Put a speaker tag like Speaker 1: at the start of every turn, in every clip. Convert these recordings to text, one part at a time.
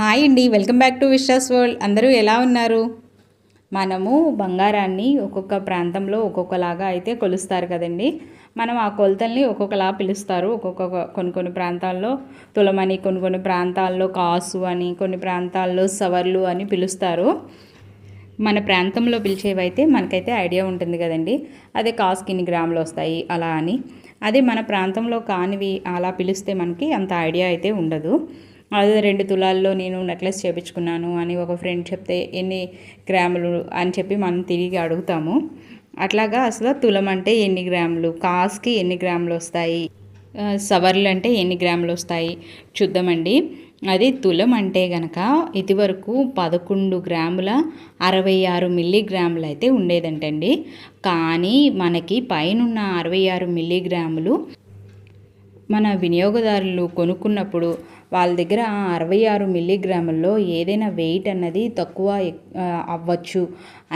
Speaker 1: Hi అండి welcome back to Vishwas world. అందరూ ఎలా ఉన్నారు? మనము బంగారాన్ని ఒక్కొక్క ప్రాంతంలో ఒక్కొక్కలాగా అయితే కొలుస్తారు కదండి. మనం ఆ కొలతల్ని ఒక్కొక్కలా పిలుస్తారు. ఒక్కొక్క కొన్ని కొన్ని ప్రాంతాల్లో తులమని కొన్ని కొన్ని ప్రాంతాల్లో కాసు అని కొన్ని ప్రాంతాల్లో సవర్లు అని పిలుస్తారు. మన ప్రాంతంలో పిలిచేవైతే మనకైతే ఐడియా ఉంటుంది కదండి. అదే కాస్కి ఇన్ని గ్రాములు వస్తాయి అలా అని. అదే మన ప్రాంతంలో కానివి అలా పిలిస్తే మనకి అంత ఐడియా అయితే ఉండదు. అదే రెండు తులాల్లో నేను నెక్లెస్ చేపించుకున్నాను అని ఒక ఫ్రెండ్ చెప్తే ఎన్ని గ్రాములు అని చెప్పి మనం తిరిగి అడుగుతాము. అట్లాగా అసలు తులం అంటే ఎన్ని గ్రాములు? కాస్కి ఎన్ని గ్రాములు వస్తాయి? సవర్లు అంటే ఎన్ని గ్రాములు వస్తాయి? చూద్దామండి. అది తులం అంటే గనక ఇదివరకు పదకొండు గ్రాముల అరవై ఆరు మిల్లీగ్రాములు అయితే ఉండేదంటండి. కానీ మనకి పైనున్న అరవై ఆరు మిల్లీగ్రాములు మన వినియోగదారులు కొనుక్కున్నప్పుడు వాళ్ళ దగ్గర అరవై ఆరు మిల్లీగ్రాముల్లో ఏదైనా వెయిట్ అన్నది తక్కువ అవ్వచ్చు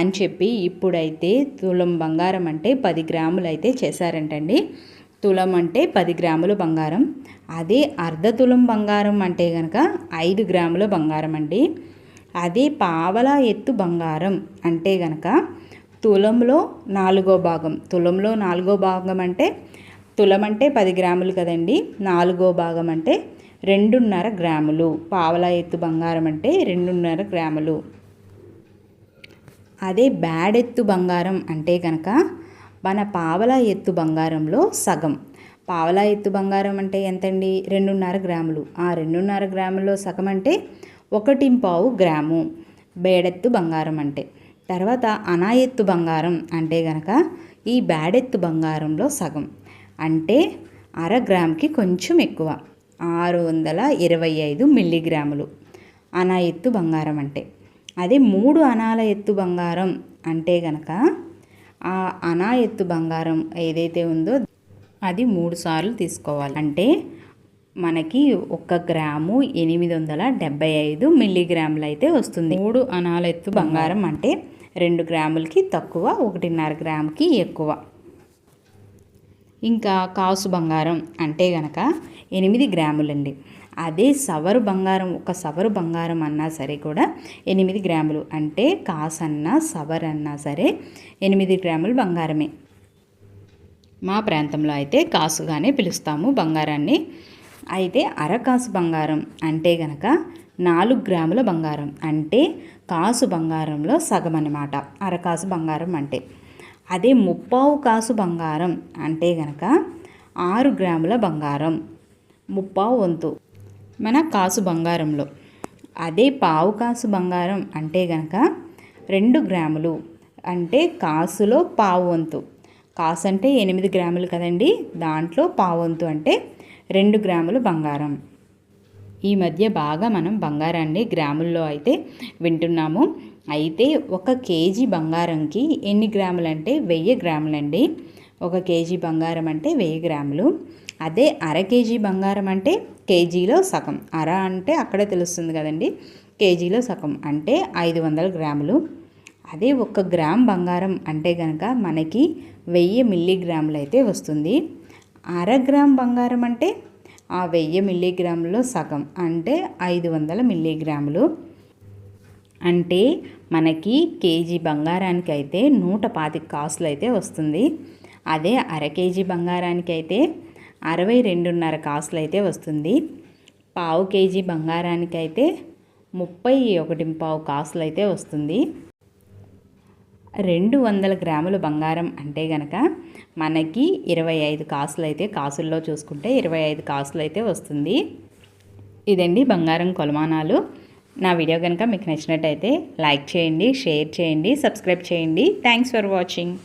Speaker 1: అని చెప్పి ఇప్పుడైతే తులం బంగారం అంటే పది గ్రాములు అయితే చేశారంటండి. తులం అంటే పది గ్రాములు బంగారం. అదే అర్ధ తులం బంగారం అంటే కనుక ఐదు గ్రాముల బంగారం అండి. అదే పావల ఎత్తు బంగారం అంటే కనుక తులంలో నాలుగో భాగం. తులంలో నాలుగో భాగం అంటే తులం అంటే పది గ్రాములు కదండి. నాలుగో భాగం అంటే రెండున్నర గ్రాములు. పావలా ఎత్తు బంగారం అంటే రెండున్నర గ్రాములు. అదే బ్యాడ్ ఎత్తు బంగారం అంటే కనుక మన పావలా ఎత్తు బంగారంలో సగం. పావలా ఎత్తు బంగారం అంటే ఎంతండి? రెండున్నర గ్రాములు. ఆ రెండున్నర గ్రాముల్లో సగం అంటే ఒకటి పావు గ్రాము బేడెత్తు బంగారం అంటే. తర్వాత అనాయెత్తు బంగారం అంటే గనక ఈ బ్యాడెత్తు బంగారంలో సగం. అంటే అర గ్రామ్కి కొంచెం ఎక్కువ. ఆరు వందల ఇరవై ఐదు మిల్లీగ్రాములు. అనా ఎత్తు బంగారం అంటే. అదే మూడు అనాల ఎత్తు బంగారం అంటే గనక ఆ అనా ఎత్తు బంగారం ఏదైతే ఉందో అది మూడు సార్లు తీసుకోవాలి. అంటే మనకి ఒక గ్రాము ఎనిమిది వందల డెబ్బై ఐదు మిల్లీగ్రాములు అయితే వస్తుంది. మూడు అనాల ఎత్తు బంగారం అంటే రెండు గ్రాములకి తక్కువ ఒకటిన్నర గ్రాముకి ఎక్కువ. ఇంకా కాసు బంగారం అంటే గనక ఎనిమిది గ్రాములండి. అదే సవరు బంగారం ఒక సవరు బంగారం అన్నా సరే కూడా ఎనిమిది గ్రాములు. అంటే కాసన్నా సవర్ అన్నా సరే ఎనిమిది గ్రాములు బంగారమే. మా ప్రాంతంలో అయితే కాసుగానే పిలుస్తాము బంగారాన్ని. అయితే అరకాసు బంగారం అంటే గనక నాలుగు గ్రాముల బంగారం. అంటే కాసు బంగారంలో సగం అన్నమాట అరకాసు బంగారం అంటే. అదే ముప్పావు కాసు బంగారం అంటే గనక ఆరు గ్రాముల బంగారం. ముప్పావు వంతు. మన కాసు బంగారంలో. అదే పావు కాసు బంగారం అంటే గనక రెండు గ్రాములు అంటే కాసులో పావు వంతు. కాసు అంటే ఎనిమిది గ్రాములు కదండి. దాంట్లో పావు వంతు అంటే రెండు గ్రాములు బంగారం. ఈ మధ్య బాగా మనం బంగారాన్ని గ్రాముల్లో అయితే వింటున్నాము. అయితే ఒక కేజీ బంగారంకి ఎన్ని గ్రాములు అంటే వెయ్యి గ్రాములండి. ఒక కేజీ బంగారం అంటే వెయ్యి గ్రాములు. అదే అర కేజీ బంగారం అంటే కేజీలో సగం. అర అంటే అక్కడే తెలుస్తుంది కదండి. కేజీలో సగం అంటే ఐదు వందల గ్రాములు. అదే ఒక గ్రామ్ బంగారం అంటే కనుక మనకి వెయ్యి మిల్లీగ్రాములు అయితే వస్తుంది. అర గ్రామ్ బంగారం అంటే ఆ వెయ్యి మిల్లీగ్రాములో సగం అంటే ఐదు వందల మిల్లీగ్రాములు. అంటే మనకి కేజీ బంగారానికి అయితే నూట పాతి కాసులు అయితే వస్తుంది. అదే అర కేజీ బంగారానికి అయితే అరవై రెండున్నర కాసులు అయితే వస్తుంది. పావు కేజీ బంగారానికి అయితే ముప్పై ఒకటి పావు కాసులు అయితే వస్తుంది. రెండు వందల గ్రాముల బంగారం అంటే గనక మనకి ఇరవై ఐదు కాసులు అయితే కాసుల్లో చూసుకుంటే ఇరవై ఐదు కాసులు అయితే వస్తుంది. ఇదండి బంగారం కొలమానాలు. నా వీడియో కనుక మీకు నచ్చినట్టయితే లైక్ చేయండి షేర్ చేయండి సబ్స్క్రైబ్ చేయండి. Thanks for watching.